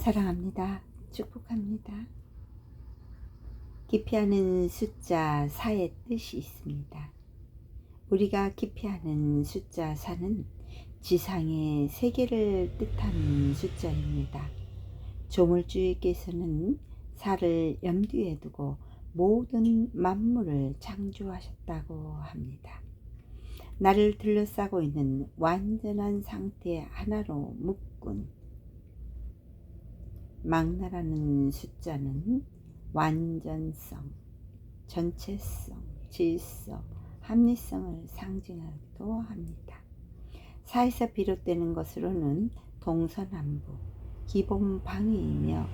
사랑합니다. 축복합니다. 기피하는 숫자 4의 뜻이 있습니다. 우리가 기피하는 숫자 4는 지상의 세계를 뜻하는 숫자입니다. 조물주의께서는 4를 염두에 두고 모든 만물을 창조하셨다고 합니다. 나를 둘러싸고 있는 완전한 상태 하나로 묶은 망나라는 숫자는 완전성, 전체성, 질서, 합리성을 상징하기도 합니다. 사에서 비롯되는 것으로는 동서남북, 기본 방위이며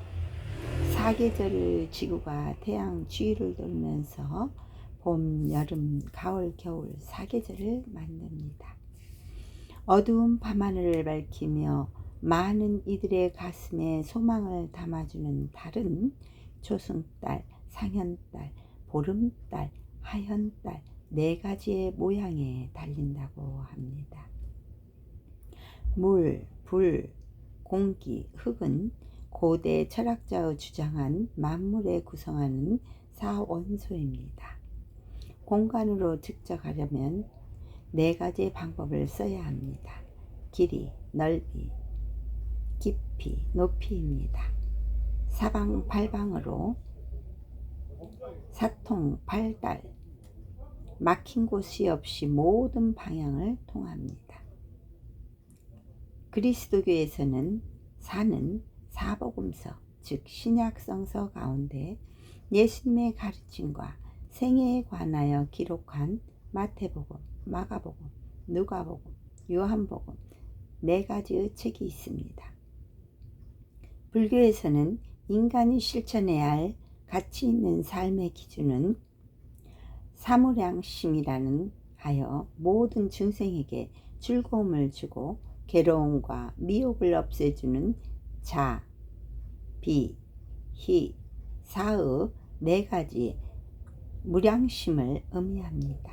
사계절을 지구가 태양 주위를 돌면서 봄, 여름, 가을, 겨울 사계절을 만듭니다. 어두운 밤하늘을 밝히며 많은 이들의 가슴에 소망을 담아주는 달은 조승달, 상현달, 보름달, 하현달 네 가지의 모양에 달린다고 합니다. 물, 불, 공기, 흙은 고대 철학자의 주장한 만물에 구성하는 사원소입니다. 공간으로 측정하려면 네 가지 방법을 써야 합니다. 길이, 넓이, 깊이, 높이입니다. 사방 팔방으로 사통 팔달 막힌 곳이 없이 모든 방향을 통합니다. 그리스도교에서는 사는 사복음서 즉 신약성서 가운데 예수님의 가르침과 생애에 관하여 기록한 마태복음, 마가복음, 누가복음, 요한복음 네 가지의 책이 있습니다. 불교에서는 인간이 실천해야 할 가치 있는 삶의 기준은 사무량심이라는 하여 모든 중생에게 즐거움을 주고 괴로움과 미혹을 없애주는 자, 비, 희, 사의 네 가지 무량심을 의미합니다.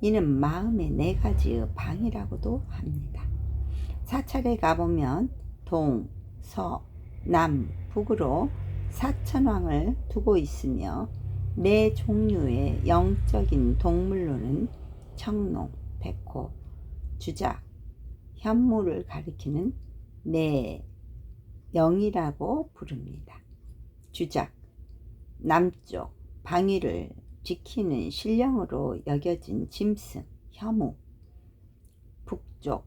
이는 마음의 네 가지의 방이라고도 합니다. 사찰에 가보면 동, 서, 남, 북으로 사천왕을 두고 있으며 네 종류의 영적인 동물로는 청농, 백호, 주작, 현무를 가리키는 네 영이라고 부릅니다. 주작, 남쪽 방위를 지키는 신령으로 여겨진 짐승, 혐우, 북쪽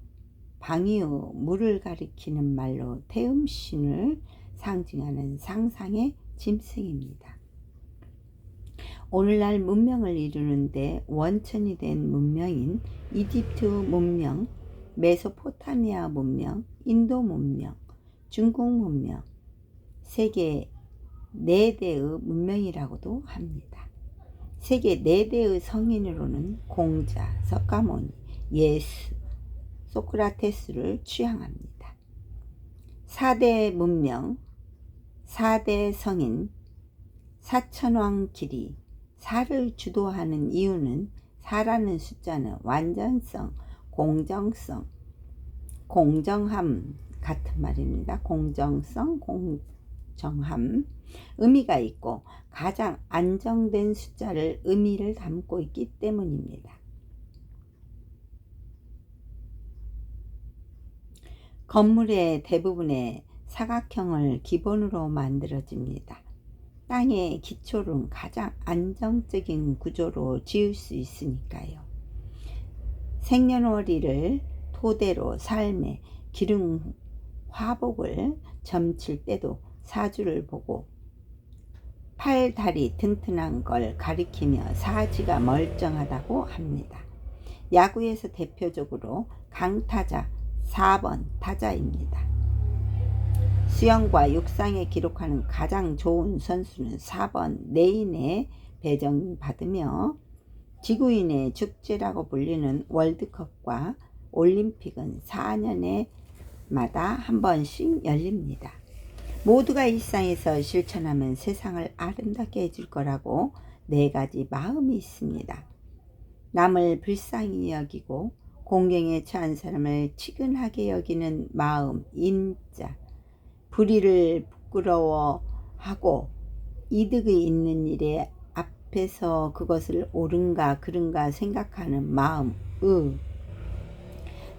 방위의 물을 가리키는 말로 태음신을 상징하는 상상의 짐승입니다. 오늘날 문명을 이루는데 원천이 된 문명인 이집트 문명, 메소포타미아 문명, 인도 문명, 중국 문명, 세계 네 대의 문명이라고도 합니다. 세계 네 대의 성인으로는 공자, 석가모니, 예수, 소크라테스를 취향합니다. 4대 문명, 4대 성인, 사천왕 길이, 사를 주도하는 이유는 사라는 숫자는 완전성, 공정성, 공정함 같은 말입니다. 공정성, 공정함 의미가 있고 가장 안정된 숫자를 의미를 담고 있기 때문입니다. 건물의 대부분의 사각형을 기본으로 만들어집니다. 땅의 기초는 가장 안정적인 구조로 지을 수 있으니까요. 생년월일을 토대로 삶의 기름 화복을 점칠 때도 사주를 보고 팔, 다리 튼튼한 걸 가리키며 사지가 멀쩡하다고 합니다. 야구에서 대표적으로 강타자 4번 타자입니다. 수영과 육상에 기록하는 가장 좋은 선수는 4번 네인에 배정받으며 지구인의 축제라고 불리는 월드컵과 올림픽은 4년에 마다 한 번씩 열립니다. 모두가 일상에서 실천하면 세상을 아름답게 해줄 거라고 네 가지 마음이 있습니다. 남을 불쌍히 여기고 공경에 처한 사람을 치근하게 여기는 마음, 인자, 불의를 부끄러워하고 이득이 있는 일에 앞에서 그것을 옳은가 그른가 생각하는 마음, 의.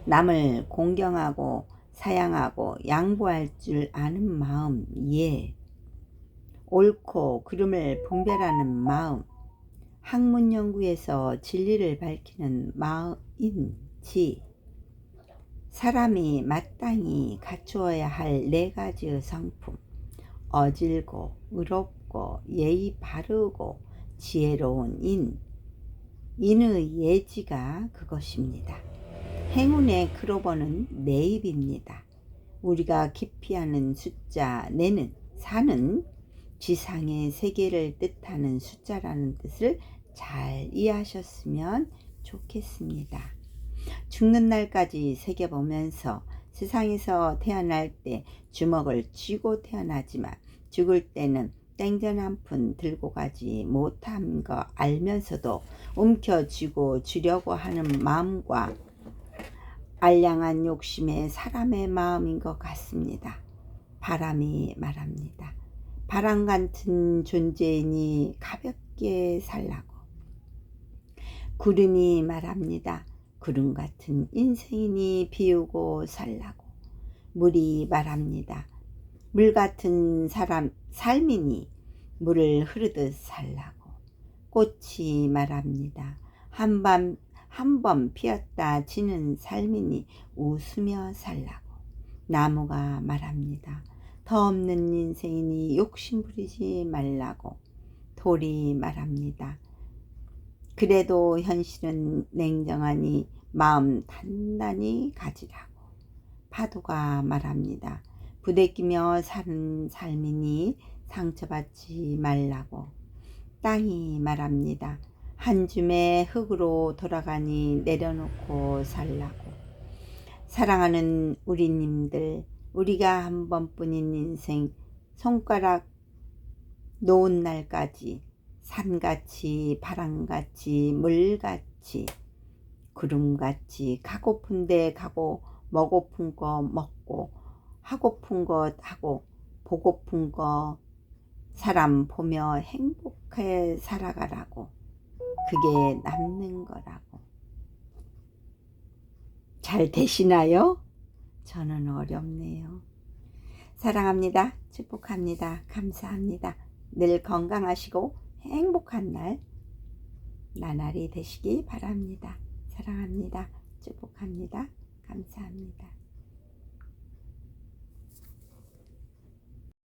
남을 공경하고 사양하고 양보할 줄 아는 마음, 예. 옳고 그름을 분별하는 마음, 학문 연구에서 진리를 밝히는 마음인 지. 사람이 마땅히 갖추어야 할 네 가지의 성품. 어질고, 의롭고, 예의 바르고, 지혜로운 인. 인의 예지가 그것입니다. 행운의 크로버는 네 입입니다. 우리가 기피하는 숫자 네는 사는 지상의 세계를 뜻하는 숫자라는 뜻을 잘 이해하셨으면 좋겠습니다. 죽는 날까지 새겨보면서 세상에서 태어날 때 주먹을 쥐고 태어나지만 죽을 때는 땡전 한 푼 들고 가지 못한 거 알면서도 움켜쥐고 주려고 하는 마음과 알량한 욕심의 사람의 마음인 것 같습니다. 바람이 말합니다. 바람 같은 존재이니 가볍게 살라고. 구름이 말합니다. 구름 같은 인생이니 비우고 살라고. 물이 말합니다. 물 같은 사람 삶이니 물을 흐르듯 살라고. 꽃이 말합니다. 한밤 한 번 피었다 지는 삶이니 웃으며 살라고. 나무가 말합니다. 더 없는 인생이니 욕심 부리지 말라고. 돌이 말합니다. 그래도 현실은 냉정하니 마음 단단히 가지라고. 파도가 말합니다. 부대끼며 사는 삶이니 상처받지 말라고. 땅이 말합니다. 한 줌의 흙으로 돌아가니 내려놓고 살라고. 사랑하는 우리님들, 우리가 한 번뿐인 인생, 손가락 놓은 날까지 산같이, 바람같이, 물같이, 구름같이 가고픈 데 가고, 먹고픈 거 먹고, 하고픈 것 하고, 보고픈 거 사람 보며 행복해 살아가라고. 그게 남는 거라고. 잘 되시나요? 저는 어렵네요. 사랑합니다. 축복합니다. 감사합니다. 늘 건강하시고 행복한 날 나날이 되시기 바랍니다. 사랑합니다. 축복합니다. 감사합니다.